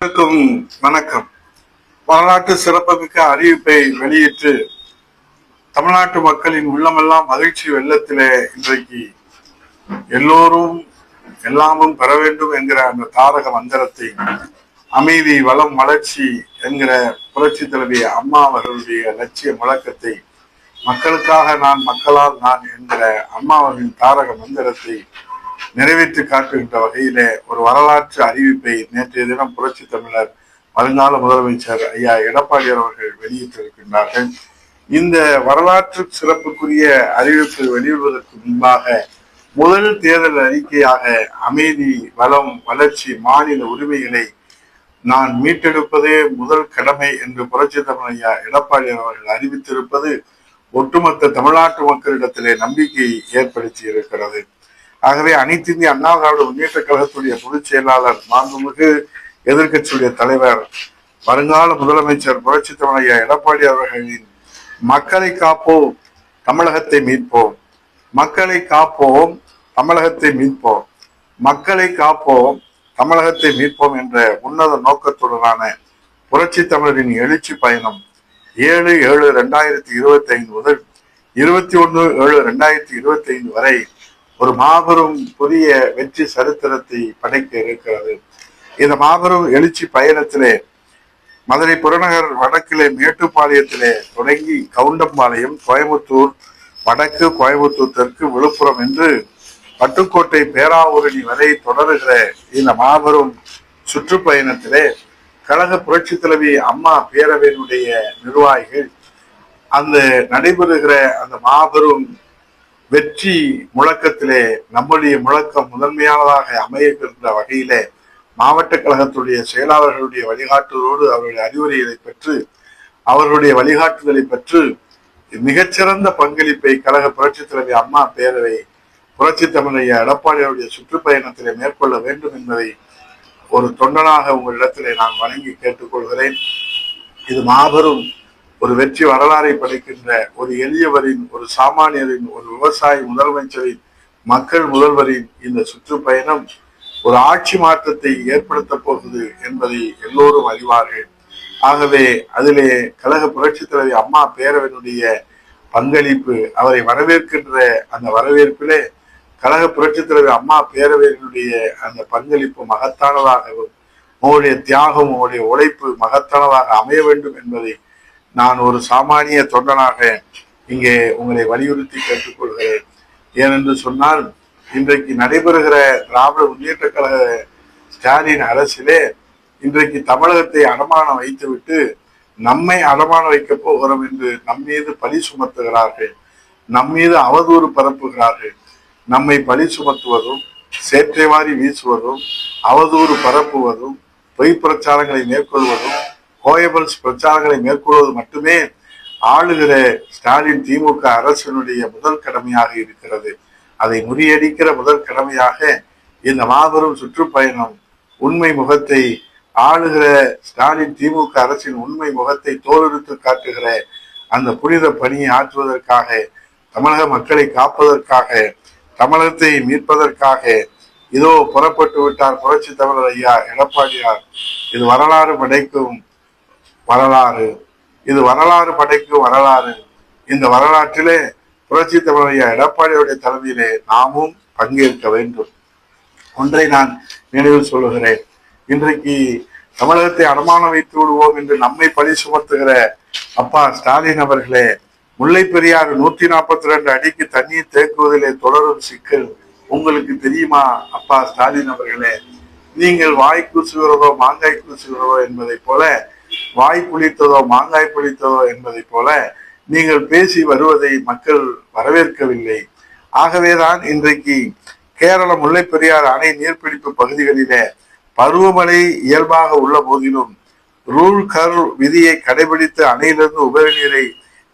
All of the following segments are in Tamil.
அனைவருக்கும் வணக்கம். வரலாற்று சிறப்புமிக்க அறிவிப்பை வெளியிட்டு தமிழ்நாட்டு மக்களின் உள்ளமெல்லாம் மகிழ்ச்சி வெள்ளத்திலே இன்றைக்கு எல்லோரும் எல்லாமும் பெற வேண்டும் என்கிற அந்த தாரக மந்திரத்தை அமைதி வளம் வளர்ச்சி என்கிற புரட்சி தலைவி அம்மா அவர்களுடைய லட்சிய முழக்கத்தை மக்களுக்காக நான் மக்களால் நான் என்கிற அம்மா அவர்களின் தாரக மந்திரத்தை நிறைவேற்றி காட்டுகின்ற வகையிலே ஒரு வரலாற்று அறிவிப்பை நேற்றைய தினம் புரட்சி தமிழர் வருங்கால முதலமைச்சர் ஐயா எடப்பாடியார் அவர்கள் வெளியிட்டிருக்கின்றார்கள். இந்த வரலாற்று சிறப்புக்குரிய அறிவிப்பு வெளியிடுவதற்கு முன்பாக முதல் தேர்தல் அறிக்கையாக அமைதி வளம் வளர்ச்சி மாநில உரிமைகளை நான் மீட்டெடுப்பதே முதல் கடமை என்று புரட்சி தமிழ் ஐயா எடப்பாடியார் அவர்கள் அறிவித்திருப்பது ஒட்டுமொத்த தமிழ்நாட்டு மக்களிடத்திலே நம்பிக்கையை ஏற்படுத்தி இருக்கிறது. ஆகவே அனைத்து இந்திய அண்ணா திராவிட முன்னேற்ற கழகத்துடைய பொதுச் செயலாளர் மாண்புமிகு எதிர்க்கட்சியுடைய தலைவர் வருங்கால முதலமைச்சர் புரட்சி தமிழையா எடப்பாடி அவர்களின் மக்களை காப்போம் தமிழகத்தை மீட்போம். மக்களை காப்போம் தமிழகத்தை மீட்போம். மக்களை காப்போம் தமிழகத்தை மீட்போம் என்ற உன்னத நோக்கத்துடனான புரட்சி தமிழரின் எழுச்சி பயணம் ஏழு ஏழு ரெண்டாயிரத்தி இருபத்தி ஐந்து முதல் இருபத்தி ஒன்று ஏழு ரெண்டாயிரத்தி இருபத்தி ஐந்து வரை ஒரு மாபெரும் புதிய வெற்றி சரித்திரத்தை படைக்க இருக்கிறது. இந்த மாபெரும் எழுச்சி பயணத்திலே மதுரை புறநகர் வடக்கிலே மேட்டுப்பாளையத்திலே தொடங்கி கவுண்டம்பாளையம் கோயம்புத்தூர் வடக்கு கோயம்புத்தூர் தெற்கு விழுப்புரம் என்று பட்டுக்கோட்டை பேராவூரணி வரை தொடருகிற இந்த மாபெரும் சுற்றுப்பயணத்திலே கழக புரட்சி தலைவி அம்மா பேரவையினுடைய நிர்வாகிகள் அந்த நடைபெறுகிற அந்த மாபெரும் வெற்றி முழக்கத்திலே நம்முடைய முழக்கம் முதன்மையானதாக அமையக்கின்ற வகையிலே மாவட்ட கழகத்துடைய செயலாளர்களுடைய வழிகாட்டுதலோடு அவருடைய அறிவுரைகளை பெற்று அவர்களுடைய வழிகாட்டுதலை பெற்று மிகச்சிறந்த பங்களிப்பை கழக புரட்சித் தலைவி அம்மா பேரவை புரட்சி தமிழைய எடப்பாடியாருடைய சுற்றுப்பயணத்திலே மேற்கொள்ள வேண்டும் என்பதை ஒரு தொண்டனாக உங்களிடத்திலே நான் வணங்கி கேட்டுக்கொள்கிறேன். இது மாபெரும் ஒரு வெற்றி வரலாறை படைக்கின்ற ஒரு எளியவரின் ஒரு சாமானியரின் ஒரு விவசாய முதலமைச்சரின் மக்கள் முதல்வரின் இந்த சுற்றுப்பயணம் ஒரு ஆட்சி மாற்றத்தை ஏற்படுத்த போகுது என்பதை எல்லோரும் அறிவார்கள். ஆகவே அதிலே கழக புரட்சி தலைவி அம்மா பேரவனுடைய பங்களிப்பு அவரை வரவேற்கின்ற அந்த வரவேற்பிலே கழக புரட்சி தலைவி அம்மா பேரவையினுடைய அந்த பங்களிப்பு மகத்தானதாகவும் உங்களுடைய தியாகம் உங்களுடைய உழைப்பு மகத்தானதாக அமைய வேண்டும் என்பதை நான் ஒரு சாமானிய தொண்டனாக இங்கே உங்களை வலியுறுத்தி கேட்டுக்கொள்கிறேன். ஏனென்று சொன்னால் இன்றைக்கு நடைபெறுகிற திராவிட முன்னேற்ற கழக ஸ்டாலின் அரசிலே இன்றைக்கு தமிழகத்தை அடமானம் வைத்துவிட்டு நம்மை அடமானம் வைக்கப் போகிறோம் என்று நம் மீது பழி சுமத்துகிறார்கள். நம் மீது அவதூறு பரப்புகிறார்கள். நம்மை பழி சுமத்துவதும் சேற்றை வாரி வீசுவதும் அவதூறு பரப்புவதும் பொய் பிரச்சாரங்களை மேற்கொள்வதும் கோயபல்ஸ் பிரச்சாரங்களை மேற்கொள்வது மட்டுமே ஆளுகிற ஸ்டாலின் திமுக அரசினுடைய முதல் கடமையாக இருக்கிறது. அதை முறியடிக்கிற முதல் கடமையாக இந்த மாபெரும் சுற்றுப்பயணம் உண்மை முகத்தை ஆளுகிற ஸ்டாலின் திமுக அரசின் உண்மை முகத்தை தோலெடுத்து காட்டுகிற அந்த புனித பணியை ஆற்றுவதற்காக தமிழக மக்களை காப்பதற்காக தமிழகத்தை மீட்பதற்காக இதோ புறப்பட்டு விட்டார் புரட்சி தமிழர் ஐயா எடப்பாடியார். இது வரலாறு படைக்கும் வரலாறு. இது வரலாறு படைக்கும் வரலாறு. இந்த வரலாற்றிலே புரட்சி தமிழைய எடப்பாடியுடைய தலைமையிலே நாமும் பங்கேற்க வேண்டும். ஒன்றை நான் நினைவில் சொல்லுகிறேன். இன்றைக்கு தமிழகத்தை அடமானம் வைத்து விடுவோம் என்று நம்மை பழி சுமத்துகிற அப்பா ஸ்டாலின் அவர்களே முல்லை பெரியாறு நூத்தி நாற்பத்தி ரெண்டு அடிக்கு தண்ணீர் தேக்குவதிலே தொடரும் சிக்கல் உங்களுக்கு தெரியுமா அப்பா ஸ்டாலின் அவர்களே? நீங்கள் வாய் கூசுகிறதோ மாங்காய் கூசுகிறதோ என்பதை போல வாய் புளித்ததோ மாங்காய் புளித்ததோ என்பதை போல நீங்கள் பேசி வருவதை மக்கள் வரவேற்கவில்லை. ஆகவேதான் இன்றைக்கு கேரள முல்லை பெரியார் அணை நீர்பிடிப்பு பகுதிகளிலே பருவமழை இயல்பாக உள்ள போதிலும் ரூல் கர் விதியை கடைபிடித்து அணையிலிருந்து உபரி நீரை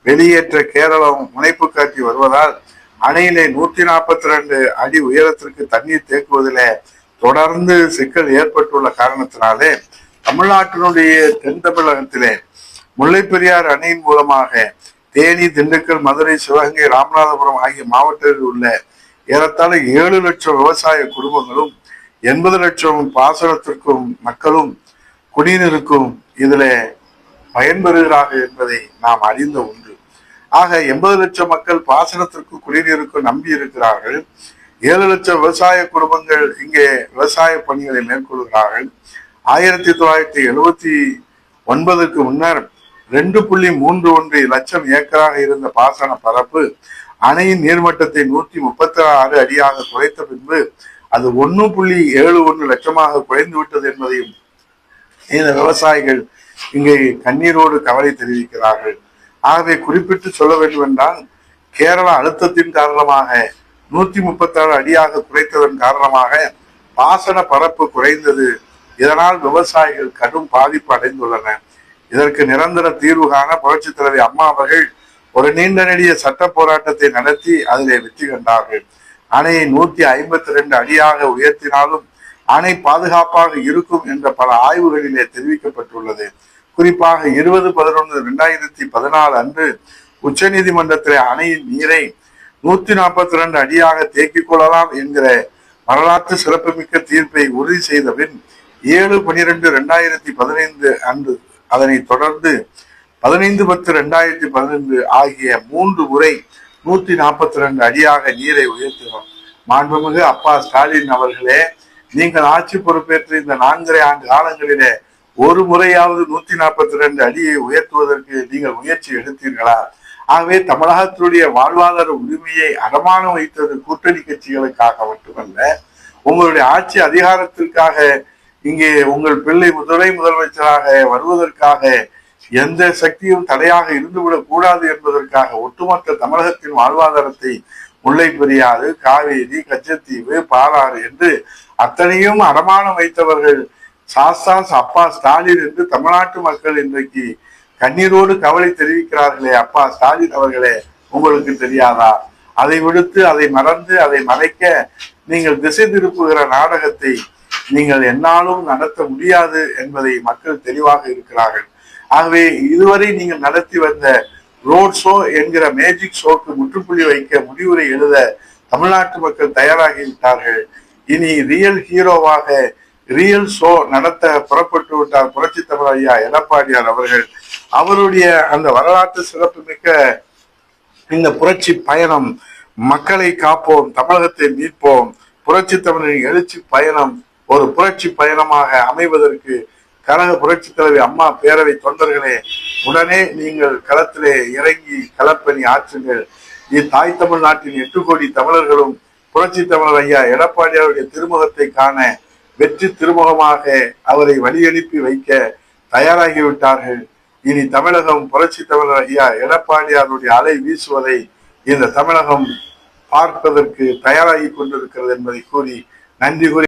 வெளியேற்ற கேரளம் முனைப்பு காட்டி வருவதால் அணையிலே நூற்றி நாற்பத்தி ரெண்டு அடி உயரத்திற்கு தண்ணீர் தேக்குவதில் தொடர்ந்து சிக்கல் ஏற்பட்டுள்ள காரணத்தினாலே தமிழ்நாட்டினுடைய தென் தமிழகத்திலே முல்லை பெரியார் அணையின் மூலமாக தேனி திண்டுக்கல் மதுரை சிவகங்கை ராமநாதபுரம் ஆகிய மாவட்டத்தில் உள்ள ஏறத்தாழ ஏழு லட்சம் விவசாய குடும்பங்களும் எண்பது லட்சம் பாசனத்திற்கும் மக்களும் குடிநீருக்கும் இதுல பயன்பெறுகிறார்கள் என்பதை நாம் அறிந்த ஒன்று. ஆக எண்பது லட்சம் மக்கள் பாசனத்திற்கும் குடிநீருக்கும் நம்பி இருக்கிறார்கள். ஏழு லட்சம் விவசாய குடும்பங்கள் இங்கே விவசாய பணிகளை மேற்கொள்கிறார்கள். ஆயிரத்தி தொள்ளாயிரத்தி எழுபத்தி ஒன்பதுக்கு முன்னர் ரெண்டு புள்ளி மூன்று ஒன்று லட்சம் ஏக்கராக இருந்த பாசன பரப்பு அணையின் நீர்மட்டத்தை நூற்றி முப்பத்தி ஆறு அடியாக குறைத்த பின்பு அது ஒன்று புள்ளி ஏழு ஒன்று லட்சமாக குறைந்து விட்டது என்பதையும் இந்த விவசாயிகள் இங்கே கண்ணீரோடு கவலை தெரிவிக்கிறார்கள். ஆகவே குறிப்பிட்டு சொல்ல வேண்டும் என்றால் கேரள அழுத்தத்தின் காரணமாக நூற்றி முப்பத்தாறு அடியாக குறைத்ததன் காரணமாக பாசன பரப்பு குறைந்தது இதனால் விவசாயிகள் கடும் பாதிப்பு அடைந்துள்ளனர் இதற்கு நிரந்தர தீர்வு காண புரட்சித் தலைவி அம்மா அவர்கள் ஒரு நீண்ட நெடிய சட்ட போராட்டத்தை நடத்தி அதிலே வெற்றி கண்டார்கள். அணையை நூத்தி ஐம்பத்தி ரெண்டு அடியாக உயர்த்தினாலும் அணை பாதுகாப்பாக இருக்கும் என்ற பல ஆய்வுகளிலே தெரிவிக்கப்பட்டுள்ளது. குறிப்பாக இருபது பதினொன்று இரண்டாயிரத்தி பதினாலு அன்று உச்சநீதிமன்றத்திலே அணையின் நீரை நூத்தி நாற்பத்தி ரெண்டு அடியாக தேக்கிக் கொள்ளலாம் என்கிற வரலாற்று சிறப்புமிக்க தீர்ப்பை உறுதி செய்த பின் ஏழு பனிரெண்டு ரெண்டாயிரத்தி பதினைந்து அன்று அதனைத் தொடர்ந்து பதினைந்து பத்து ரெண்டாயிரத்தி பதினைந்து ஆகிய மூன்று முறை நூத்தி நாற்பத்தி ரெண்டு அடியாக நீரை உயர்த்தினோம். மாண்புமிகு அப்பா ஸ்டாலின் அவர்களே நீங்கள் ஆட்சி பொறுப்பேற்ற இந்த நான்கரை ஆண்டு காலங்களிலே ஒரு முறையாவது நூத்தி நாற்பத்தி ரெண்டு அடியை உயர்த்துவதற்கு நீங்கள் முயற்சி எடுத்தீர்களா? ஆகவே தமிழகத்தினுடைய வாழ்வாதார உரிமையை அடமானம் வைத்தது கூட்டணி கட்சிகளுக்காக மட்டுமல்ல உங்களுடைய ஆட்சி அதிகாரத்திற்காக இங்கே உங்கள் பிள்ளை முதலை முதலமைச்சராக வருவதற்காக எந்த சக்தியும் தடையாக இருந்துவிடக் கூடாது என்பதற்காக ஒட்டுமொத்த தமிழகத்தின் வாழ்வாதாரத்தை முல்லை பெரியாறு காவேரி கச்சத்தீவு பாலாறு என்று அத்தனையும் அடமானம் வைத்தவர்கள் சாஸ்தா அப்பா ஸ்டாலின் என்று தமிழ்நாட்டு மக்கள் இன்றைக்கு கண்ணீரோடு கவலை தெரிவிக்கிறார்களே அப்பா ஸ்டாலின் அவர்களே உங்களுக்கு தெரியாதா? அதை விடுத்து அதை மறந்து அதை மறைக்க நீங்கள் திசை திருப்புகிற நாடகத்தை நீங்கள் என்னாலும் நடத்த முடியாது என்பதை மக்கள் தெளிவாக இருக்கிறார்கள். ஆகவே இதுவரை நீங்கள் நடத்தி வந்த ரோட் ஷோ என்கிற மேஜிக் ஷோக்கு முற்றுப்புள்ளி வைக்க முடிவுரை எழுத தமிழ்நாட்டு மக்கள் தயாராகி விட்டார்கள் இனி ரியல் ஹீரோவாக ரியல் ஷோ நடத்த புறப்பட்டு விட்டார் புரட்சி தமிழ் ஐயா எடப்பாடியார் அவர்கள். அவருடைய அந்த வரலாற்று சிறப்புமிக்க இந்த புரட்சி பயணம் மக்களை காப்போம் தமிழகத்தை மீட்போம் புரட்சி தமிழரின் எழுச்சி பயணம் ஒரு புரட்சி பயணமாக அமைவதற்கு கழக புரட்சி தலைவி அம்மா பேரவை தொண்டர்களே உடனே நீங்கள் களத்திலே இறங்கி களப்பணி ஆற்றுங்கள். இத்தாய் தமிழ்நாட்டின் எட்டு கோடி தமிழர்களும் புரட்சி தமிழர் ஐயா எடப்பாடியாருடைய திருமுகத்தை காண வெற்றி திருமுகமாக அவரை வழியனுப்பி வைக்க தயாராகிவிட்டார்கள். இனி தமிழகம் புரட்சி தமிழர் ஐயா எடப்பாடியாருடைய அலை வீசுவதை இந்த தமிழகம் பார்ப்பதற்கு தயாராகி கொண்டிருக்கிறது என்பதை கூறி நன்றி கூறி